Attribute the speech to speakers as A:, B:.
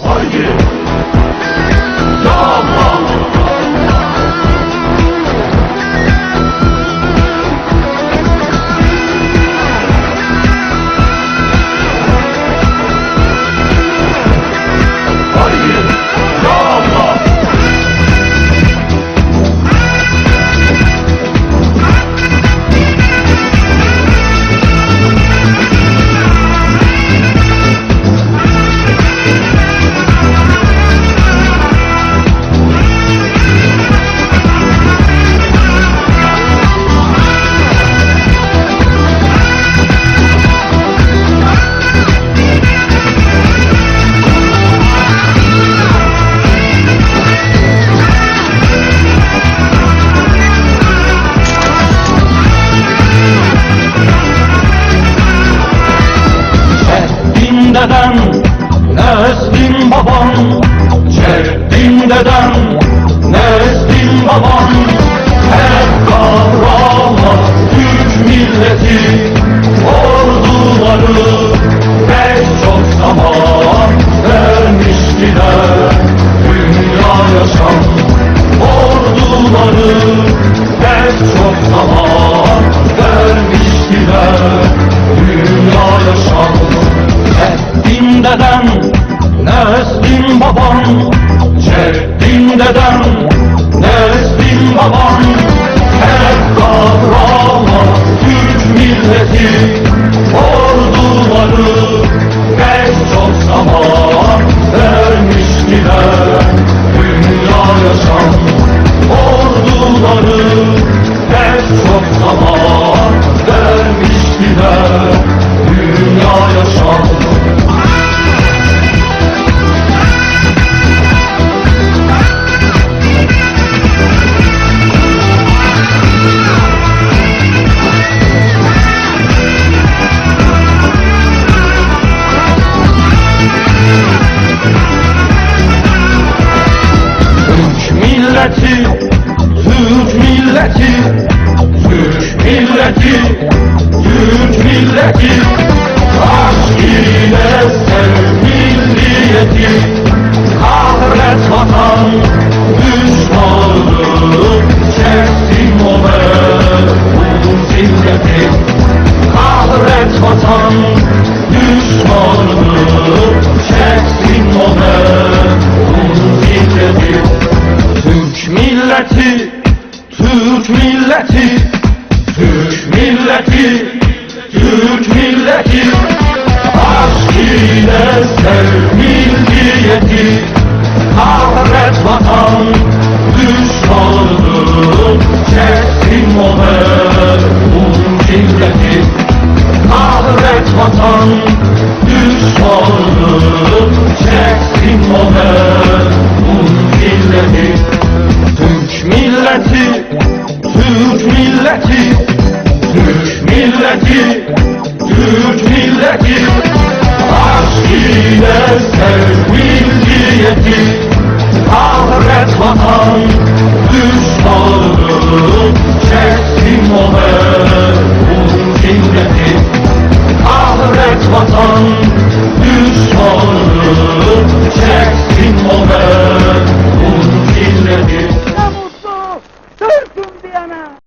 A: 欢迎。Deden, neslin baban Ceddin deden, neslin baban neslin baban Hep kahraman Türk milleti. Orduları pek çok zaman vermiştiler Dünya yaşam. Orduları pek çok zaman vermiştiler Dünya yaşam Aşk ile sev milliyeti Kahret vatan düşmanlığı Çeksin o merhum zilleti Kahret vatan düşmanlığı Çeksin o merhum zilleti Türk milleti, Türk milleti, Türk milleti, Türk milleti Aşk ile sev milliyeti Kahret vatan düşmanlığı Çeksin o merhum zilleti Kahret vatan düşmanlığı Çeksin o zilleti Türk milleti, Türk milleti, Türk milleti, Türk milleti Aşk